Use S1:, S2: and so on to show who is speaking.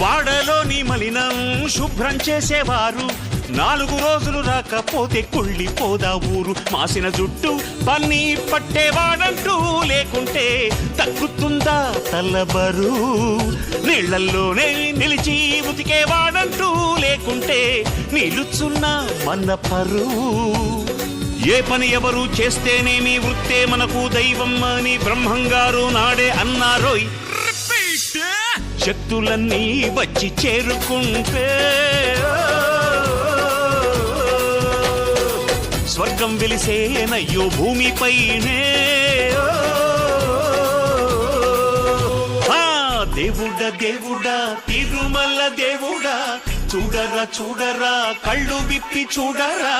S1: వాడలోని మలినం శుభ్రం చేసేవారు. నాలుగు రోజులు రాకపోతే కుళ్ళిపోదా ఊరు. మాసిన జుట్టు పన్ని పట్టేవాడంటూ లేకుంటే తగ్గుతుందా తల్లబరు నీళ్ళల్లోనే నిలిచి ఉతికేవాడంటూ లేకుంటే నిలుచున్నా మన పరువు ఏ పని ఎవరు చేస్తేనేమి వృత్తే మనకు దైవం అని బ్రహ్మంగారు నాడే అన్నారోయ్. శక్తులన్నీ వచ్చి చేరుకుంటే. స్వర్గం వెలిసేనయ్యో భూమిపైనే. దేవుడా దేవుడా తిరుమల దేవుడా చూడరా చూడరా కళ్ళు విప్పి చూడరా.